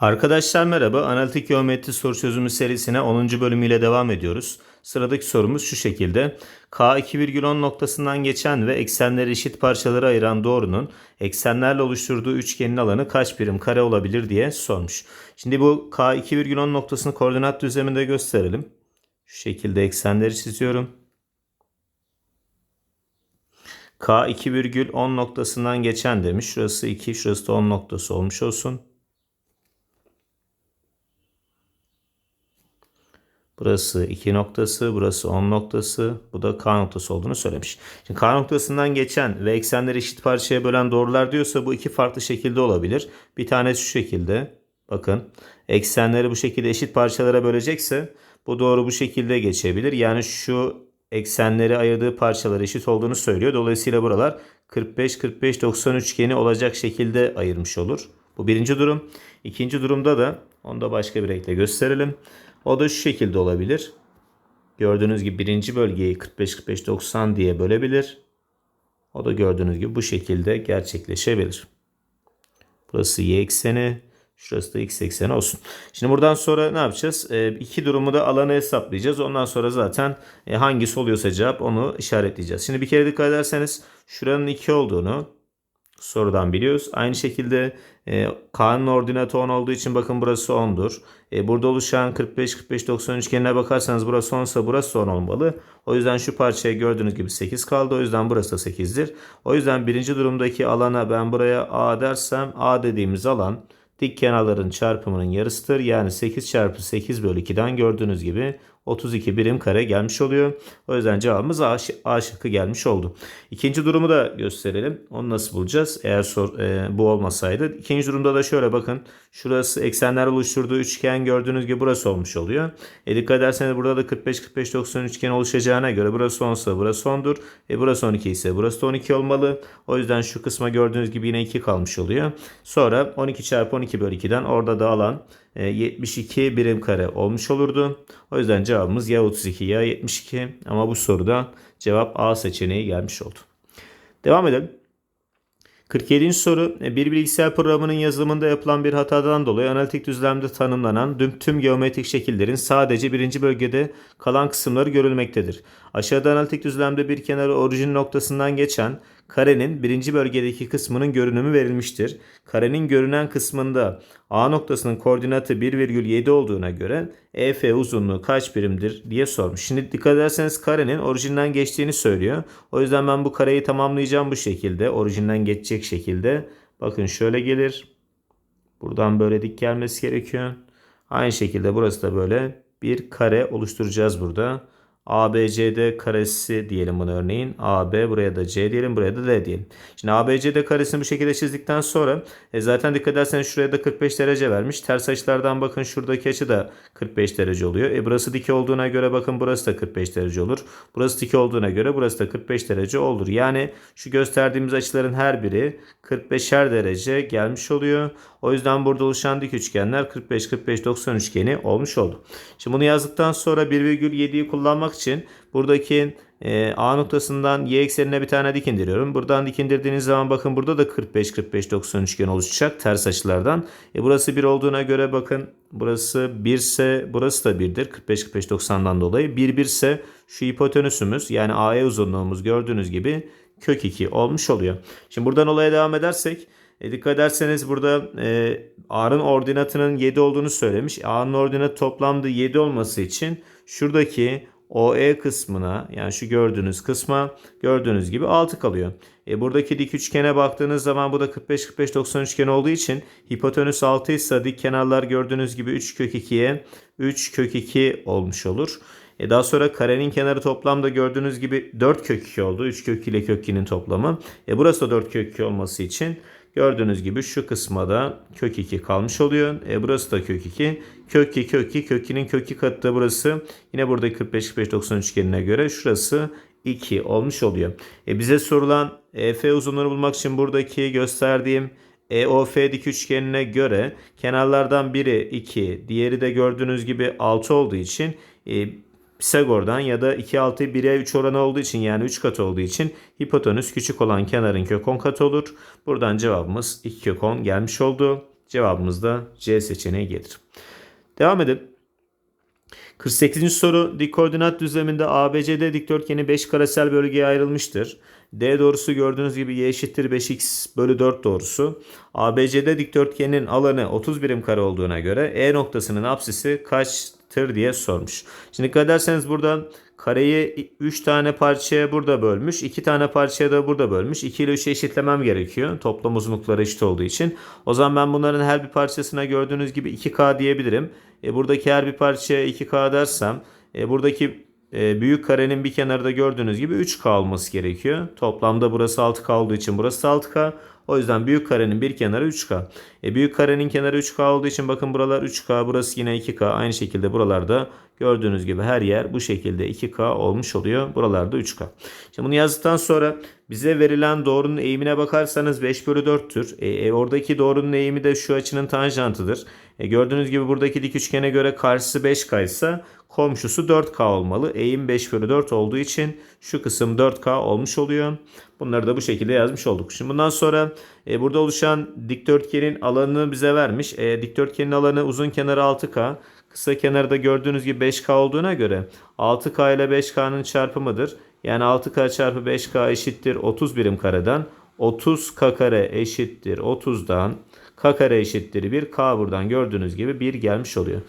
Arkadaşlar merhaba. Analitik geometri soru çözümü serisine 10. bölümüyle devam ediyoruz. Sıradaki sorumuz şu şekilde. K 2,10 noktasından geçen ve eksenleri eşit parçalara ayıran doğrunun eksenlerle oluşturduğu üçgenin alanı kaç birim kare olabilir diye sormuş. Şimdi bu K 2,10 noktasını koordinat düzleminde gösterelim. Şu şekilde eksenleri çiziyorum. K 2,10 noktasından geçen demiş. Şurası 2, şurası da 10 noktası olmuş olsun. Burası 2 noktası, burası 10 noktası, bu da K noktası olduğunu söylemiş. Şimdi K noktasından geçen ve eksenleri eşit parçaya bölen doğrular diyorsa bu iki farklı şekilde olabilir. Bir tanesi şu şekilde. Bakın eksenleri bu şekilde eşit parçalara bölecekse bu doğru bu şekilde geçebilir. Yani şu eksenleri ayırdığı parçalar eşit olduğunu söylüyor. Dolayısıyla buralar 45-45-90 üçgeni olacak şekilde ayırmış olur. Bu birinci durum. İkinci durumda da onu da başka bir renkle gösterelim. O da şu şekilde olabilir. Gördüğünüz gibi birinci bölgeyi 45-45-90 diye bölebilir. O da gördüğünüz gibi bu şekilde gerçekleşebilir. Burası y ekseni. Şurası da x ekseni olsun. Şimdi buradan sonra ne yapacağız? E, iki durumu da alanı hesaplayacağız. Ondan sonra zaten e, hangisi oluyorsa cevap onu işaretleyeceğiz. Şimdi bir kere dikkat ederseniz şuranın 2 olduğunu sorudan biliyoruz. Aynı şekilde e, K'nın ordinatı 10 olduğu için bakın burası 10'dur. E, burada oluşan 45-45-90 üçgenine bakarsanız burası 10 ise burası 10 olmalı. O yüzden şu parçaya gördüğünüz gibi 8 kaldı. O yüzden burası da 8'dir. O yüzden birinci durumdaki alana ben buraya A dersem A dediğimiz alan dik kenarların çarpımının yarısıdır. Yani 8 çarpı 8 bölü 2'den gördüğünüz gibi 32 birim kare gelmiş oluyor. O yüzden cevabımız A, A şıkkı gelmiş oldu. İkinci durumu da gösterelim. Onu nasıl bulacağız? Eğer sor, e, bu olmasaydı. İkinci durumda da şöyle bakın. Şurası eksenler oluşturduğu üçgen gördüğünüz gibi burası olmuş oluyor. E dikkat ederseniz burada da 45-45-90 üçgen oluşacağına göre burası 10 ise burası 10'dur. E burası 12 ise burası da 12 olmalı. O yüzden şu kısma gördüğünüz gibi yine 2 kalmış oluyor. Sonra 12 çarpı 12 bölü 2'den orada da alan 72 birim kare olmuş olurdu. O yüzden cevabımız ya 32 ya 72 ama bu soruda cevap A seçeneği gelmiş oldu. Devam edelim. 47. soru bir bilgisayar programının yazılımında yapılan bir hatadan dolayı analitik düzlemde tanımlanan tüm geometrik şekillerin sadece birinci bölgede kalan kısımları görülmektedir. Aşağıda analitik düzlemde bir kenarı orijin noktasından geçen karenin birinci bölgedeki kısmının görünümü verilmiştir. Karenin görünen kısmında A noktasının koordinatı 1,7 olduğuna göre EF uzunluğu kaç birimdir diye sormuş. Şimdi dikkat ederseniz karenin orijinden geçtiğini söylüyor. O yüzden ben bu kareyi tamamlayacağım bu şekilde. Orijinden geçecek şekilde. Bakın şöyle gelir. Buradan böyle dik gelmesi gerekiyor. Aynı şekilde burası da böyle bir kare oluşturacağız burada. ABCD karesi diyelim bunu örneğin. AB buraya da C diyelim buraya da D diyelim. Şimdi ABCD karesini bu şekilde çizdikten sonra e zaten dikkat ederseniz şuraya da 45 derece vermiş. Ters açılardan bakın şuradaki açı da 45 derece oluyor. E burası dik olduğuna göre bakın burası da 45 derece olur. Burası dik olduğuna göre burası da 45 derece olur. Yani şu gösterdiğimiz açıların her biri 45'er derece gelmiş oluyor. O yüzden burada oluşan dik üçgenler 45-45-90 üçgeni olmuş oldu. Şimdi bunu yazdıktan sonra 1,7'yi kullanmak için buradaki e, A noktasından y eksenine bir tane dik indiriyorum. Buradan dik indirdiğiniz zaman bakın burada da 45-45-90 üçgen oluşacak ters açılardan. E, burası 1 olduğuna göre bakın burası 1 ise burası da 1'dir. 45-45-90'dan dolayı. 1 1 ise şu hipotenüsümüz yani AE uzunluğumuz gördüğünüz gibi kök 2 olmuş oluyor. Şimdi buradan olaya devam edersek e, dikkat ederseniz burada e, A'nın ordinatının 7 olduğunu söylemiş. A'nın ordinatı toplamda 7 olması için şuradaki OE kısmına yani şu gördüğünüz kısma gördüğünüz gibi 6 kalıyor. E, buradaki dik üçgene baktığınız zaman bu da 45-45-90 üçgen olduğu için hipotenüs 6 ise dik kenarlar gördüğünüz gibi 3 kök 2'ye 3 kök 2 olmuş olur. E daha sonra karenin kenarı toplamda gördüğünüz gibi 4 kök 2 oldu. 3 kök 2 ile kök 2'nin toplamı. E burası da 4 kök 2 olması için Gördüğünüz gibi şu kısma da kök 2 kalmış oluyor. E burası da kök 2. Kök 2 kök 2 kök 2'nin kök 2 katı da burası. Yine burada 45 45 90 üçgenine göre şurası 2 olmuş oluyor. E bize sorulan EF uzunluğunu bulmak için buradaki gösterdiğim EOF dik üçgenine göre kenarlardan biri 2, diğeri de gördüğünüz gibi 6 olduğu için e, Pisagor'dan ya da 2 6 1'e 3 oranı olduğu için yani 3 kat olduğu için hipotenüs küçük olan kenarın kök 10 katı olur. Buradan cevabımız 2 kök 10 gelmiş oldu. Cevabımız da C seçeneği gelir. Devam edelim. 48. soru dik koordinat düzleminde ABCD dikdörtgeni 5 karesel bölgeye ayrılmıştır. D doğrusu gördüğünüz gibi y eşittir 5x bölü 4 doğrusu. ABCD dikdörtgenin alanı 30 birim kare olduğuna göre E noktasının apsisi kaçtır diye sormuş. Şimdi dikkat ederseniz burada kareyi 3 tane parçaya burada bölmüş. 2 tane parçaya da burada bölmüş. 2 ile 3'ü eşitlemem gerekiyor. Toplam uzunlukları eşit olduğu için. O zaman ben bunların her bir parçasına gördüğünüz gibi 2K diyebilirim. E, buradaki her bir parçaya 2K dersem e, buradaki e, büyük karenin bir kenarı da gördüğünüz gibi 3K olması gerekiyor. Toplamda burası 6K olduğu için burası 6K. O yüzden büyük karenin bir kenarı 3K. E, büyük karenin kenarı 3K olduğu için bakın buralar 3K burası yine 2K. Aynı şekilde buralarda gördüğünüz gibi her yer bu şekilde 2K olmuş oluyor. Buralarda 3K. Şimdi bunu yazdıktan sonra bize verilen doğrunun eğimine bakarsanız 5 bölü 4'tür. E, e, oradaki doğrunun eğimi de şu açının tanjantıdır. E, gördüğünüz gibi buradaki dik üçgene göre karşısı 5K ise komşusu 4K olmalı. Eğim 5 bölü 4 olduğu için şu kısım 4K olmuş oluyor. Bunları da bu şekilde yazmış olduk. Şimdi bundan sonra e, burada oluşan dikdörtgenin alanını bize vermiş. E, dikdörtgenin alanı uzun kenarı 6K. Kısa kenarda gördüğünüz gibi 5K olduğuna göre 6K ile 5K'nın çarpımıdır. Yani 6K çarpı 5K eşittir 30 birim kareden. 30K kare eşittir 30'dan. K kare eşittir 1. K buradan gördüğünüz gibi 1 gelmiş oluyor.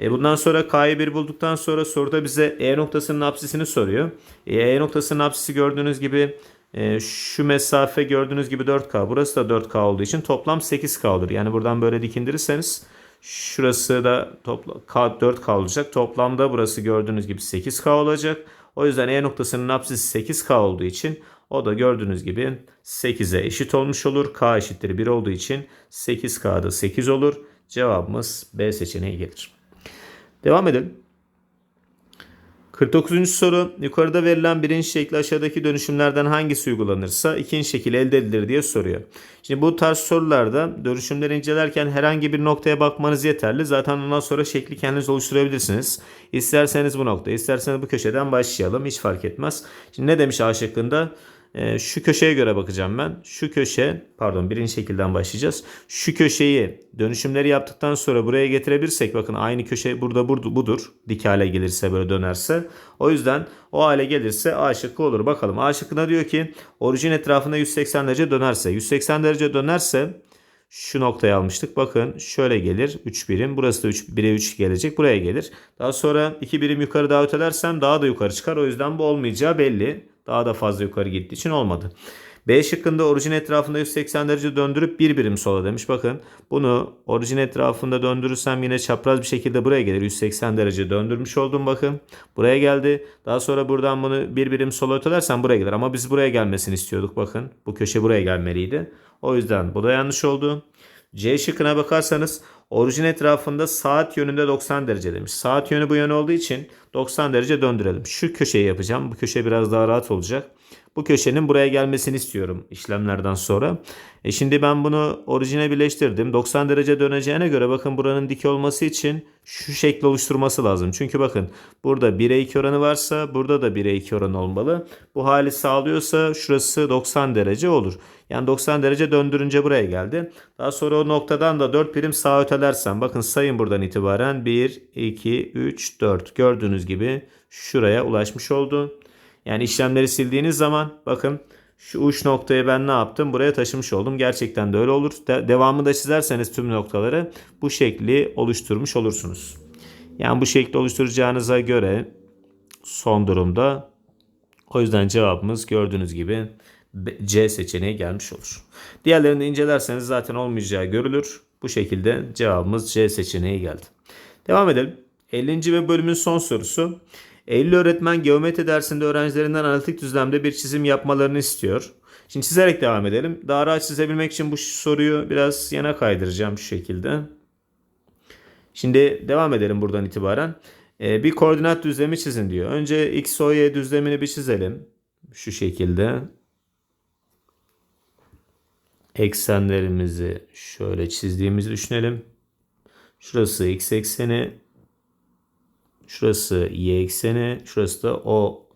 E bundan sonra K'yı 1 bulduktan sonra soruda bize E noktasının apsisini soruyor. E, e noktasının apsisi gördüğünüz gibi e, şu mesafe gördüğünüz gibi 4K. Burası da 4K olduğu için toplam 8K olur. Yani buradan böyle dikindirirseniz şurası da toplam 4K olacak. Toplamda burası gördüğünüz gibi 8K olacak. O yüzden E noktasının apsisi 8K olduğu için o da gördüğünüz gibi 8'e eşit olmuş olur. K eşittir 1 olduğu için 8K'da 8 olur. Cevabımız B seçeneği gelir. Devam edelim. 49. soru yukarıda verilen birinci şekli aşağıdaki dönüşümlerden hangisi uygulanırsa ikinci şekil elde edilir diye soruyor. Şimdi bu tarz sorularda dönüşümleri incelerken herhangi bir noktaya bakmanız yeterli. Zaten ondan sonra şekli kendiniz oluşturabilirsiniz. İsterseniz bu nokta, isterseniz bu köşeden başlayalım. Hiç fark etmez. Şimdi ne demiş A şıkkında? Ee, şu köşeye göre bakacağım ben. Şu köşe pardon birinci şekilden başlayacağız. Şu köşeyi dönüşümleri yaptıktan sonra buraya getirebilirsek bakın aynı köşe burada budur. Dik hale gelirse böyle dönerse. O yüzden o hale gelirse A şıkkı olur. Bakalım A şıkkına diyor ki orijin etrafında 180 derece dönerse. 180 derece dönerse şu noktayı almıştık. Bakın şöyle gelir 3 birim. Burası da 3, 1'e 3 gelecek. Buraya gelir. Daha sonra 2 birim yukarı daha ötelersem daha da yukarı çıkar. O yüzden bu olmayacağı belli. Daha da fazla yukarı gittiği için olmadı. B şıkkında orijin etrafında 180 derece döndürüp bir birim sola demiş. Bakın bunu orijin etrafında döndürürsem yine çapraz bir şekilde buraya gelir. 180 derece döndürmüş oldum bakın. Buraya geldi. Daha sonra buradan bunu bir birim sola ötelersem buraya gelir. Ama biz buraya gelmesini istiyorduk bakın. Bu köşe buraya gelmeliydi. O yüzden bu da yanlış oldu. C şıkkına bakarsanız orijin etrafında saat yönünde 90 derece demiş. Saat yönü bu yön olduğu için 90 derece döndürelim. Şu köşeyi yapacağım. Bu köşe biraz daha rahat olacak. Bu köşenin buraya gelmesini istiyorum işlemlerden sonra. E şimdi ben bunu orijine birleştirdim. 90 derece döneceğine göre bakın buranın dik olması için şu şekli oluşturması lazım. Çünkü bakın burada 1'e 2 oranı varsa burada da 1'e 2 oranı olmalı. Bu hali sağlıyorsa şurası 90 derece olur. Yani 90 derece döndürünce buraya geldi. Daha sonra o noktadan da 4 birim sağa ötelersen bakın sayın buradan itibaren 1, 2, 3, 4 gördüğünüz gibi şuraya ulaşmış oldu. Yani işlemleri sildiğiniz zaman bakın şu uç noktayı ben ne yaptım? Buraya taşımış oldum. Gerçekten de öyle olur. De- devamı da çizerseniz tüm noktaları bu şekli oluşturmuş olursunuz. Yani bu şekli oluşturacağınıza göre son durumda o yüzden cevabımız gördüğünüz gibi C seçeneği gelmiş olur. Diğerlerini de incelerseniz zaten olmayacağı görülür. Bu şekilde cevabımız C seçeneği geldi. Devam edelim. 50. ve bölümün son sorusu. Eylül öğretmen geometri dersinde öğrencilerinden analitik düzlemde bir çizim yapmalarını istiyor. Şimdi çizerek devam edelim. Daha rahat çizebilmek için bu soruyu biraz yana kaydıracağım şu şekilde. Şimdi devam edelim buradan itibaren. Ee, bir koordinat düzlemi çizin diyor. Önce x, o, y düzlemini bir çizelim. Şu şekilde. Eksenlerimizi şöyle çizdiğimizi düşünelim. Şurası x ekseni, Şurası y ekseni. Şurası da o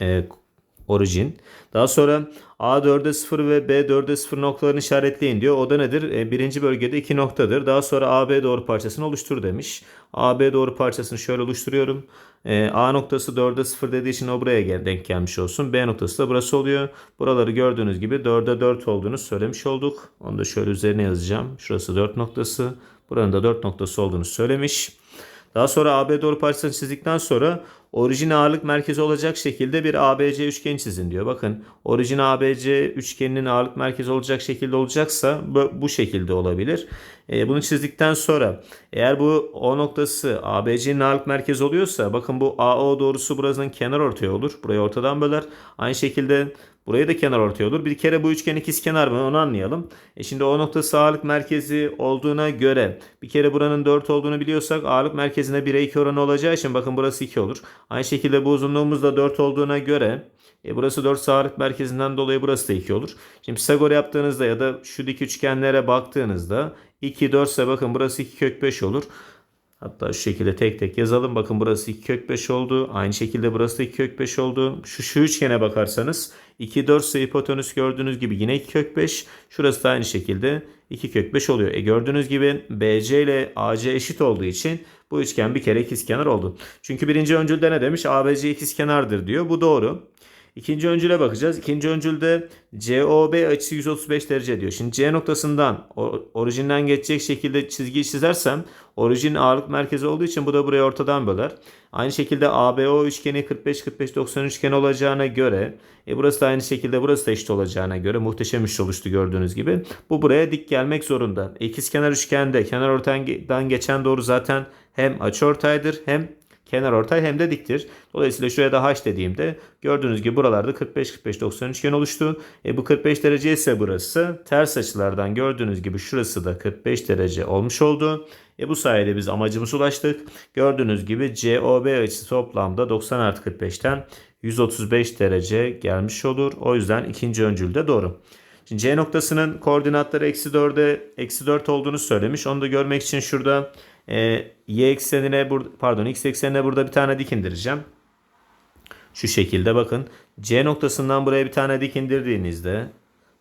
e, orijin. Daha sonra A 4'e 0 ve B 4'e 0 noktalarını işaretleyin diyor. O da nedir? E, birinci bölgede iki noktadır. Daha sonra AB doğru parçasını oluştur demiş. AB doğru parçasını şöyle oluşturuyorum. E, A noktası 4'e 0 dediği için o buraya gel- denk gelmiş olsun. B noktası da burası oluyor. Buraları gördüğünüz gibi 4'e 4 olduğunu söylemiş olduk. Onu da şöyle üzerine yazacağım. Şurası 4 noktası. Buranın da 4 noktası olduğunu söylemiş. Daha sonra AB doğru parçasını çizdikten sonra orijin ağırlık merkezi olacak şekilde bir ABC üçgeni çizin diyor. Bakın orijin ABC üçgeninin ağırlık merkezi olacak şekilde olacaksa bu, bu şekilde olabilir. E, bunu çizdikten sonra eğer bu O noktası ABC'nin ağırlık merkezi oluyorsa bakın bu AO doğrusu burasının kenar ortaya olur. Burayı ortadan böler. Aynı şekilde Buraya da kenar ortaya olur. Bir kere bu üçgen ikizkenar mı onu anlayalım. E şimdi o noktası ağırlık merkezi olduğuna göre bir kere buranın 4 olduğunu biliyorsak ağırlık merkezine 1'e 2 oranı olacağı için bakın burası 2 olur. Aynı şekilde bu uzunluğumuz da 4 olduğuna göre e burası 4 ağırlık merkezinden dolayı burası da 2 olur. Şimdi Pisagor yaptığınızda ya da şu dik üçgenlere baktığınızda 2 4 ise bakın burası 2 kök 5 olur. Hatta şu şekilde tek tek yazalım. Bakın burası 2 kök 5 oldu. Aynı şekilde burası da 2 kök 5 oldu. Şu, şu üçgene bakarsanız 2 4 ise hipotenüs gördüğünüz gibi yine 2 kök 5. Şurası da aynı şekilde 2 kök 5 oluyor. E gördüğünüz gibi BC ile AC eşit olduğu için bu üçgen bir kere ikizkenar oldu. Çünkü birinci öncülde ne demiş? ABC ikizkenardır diyor. Bu doğru. İkinci öncüle bakacağız. İkinci öncülde COB açısı 135 derece diyor. Şimdi C noktasından orijinden geçecek şekilde çizgiyi çizersem orijin ağırlık merkezi olduğu için bu da burayı ortadan böler. Aynı şekilde ABO üçgeni 45 45 90 üçgeni olacağına göre e burası da aynı şekilde burası da eşit olacağına göre muhteşem iş oluştu gördüğünüz gibi. Bu buraya dik gelmek zorunda. İkizkenar üçgende kenar ortadan geçen doğru zaten hem açıortaydır hem kenar ortay hem de diktir. Dolayısıyla şuraya da h dediğimde gördüğünüz gibi buralarda 45 45 90 üçgen oluştu. E bu 45 derece ise burası ters açılardan gördüğünüz gibi şurası da 45 derece olmuş oldu. E bu sayede biz amacımıza ulaştık. Gördüğünüz gibi COB açısı toplamda 90 artı 45'ten 135 derece gelmiş olur. O yüzden ikinci öncül de doğru. Şimdi C noktasının koordinatları eksi 4'e eksi 4 olduğunu söylemiş. Onu da görmek için şurada e, y eksenine pardon x eksenine burada bir tane dik indireceğim. Şu şekilde bakın. C noktasından buraya bir tane dik indirdiğinizde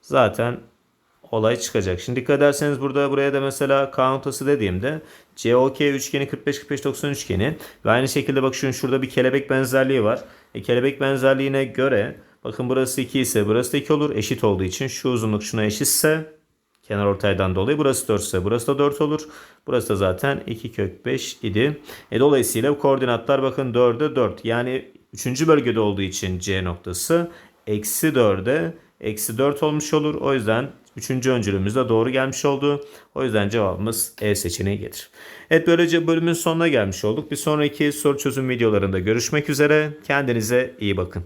zaten olay çıkacak. Şimdi dikkat ederseniz burada buraya da mesela K noktası dediğimde COK üçgeni 45 45 90 üçgeni ve aynı şekilde bak şunun şurada bir kelebek benzerliği var. E, kelebek benzerliğine göre bakın burası 2 ise burası da 2 olur. Eşit olduğu için şu uzunluk şuna eşitse kenar ortaydan dolayı burası 4 ise burası da 4 olur. Burası da zaten 2 kök 5 idi. E, dolayısıyla bu koordinatlar bakın 4'e 4. Yani 3. bölgede olduğu için C noktası eksi 4'e eksi 4 olmuş olur. O yüzden 3. öncülümüz de doğru gelmiş oldu. O yüzden cevabımız E seçeneği gelir. Evet böylece bölümün sonuna gelmiş olduk. Bir sonraki soru çözüm videolarında görüşmek üzere. Kendinize iyi bakın.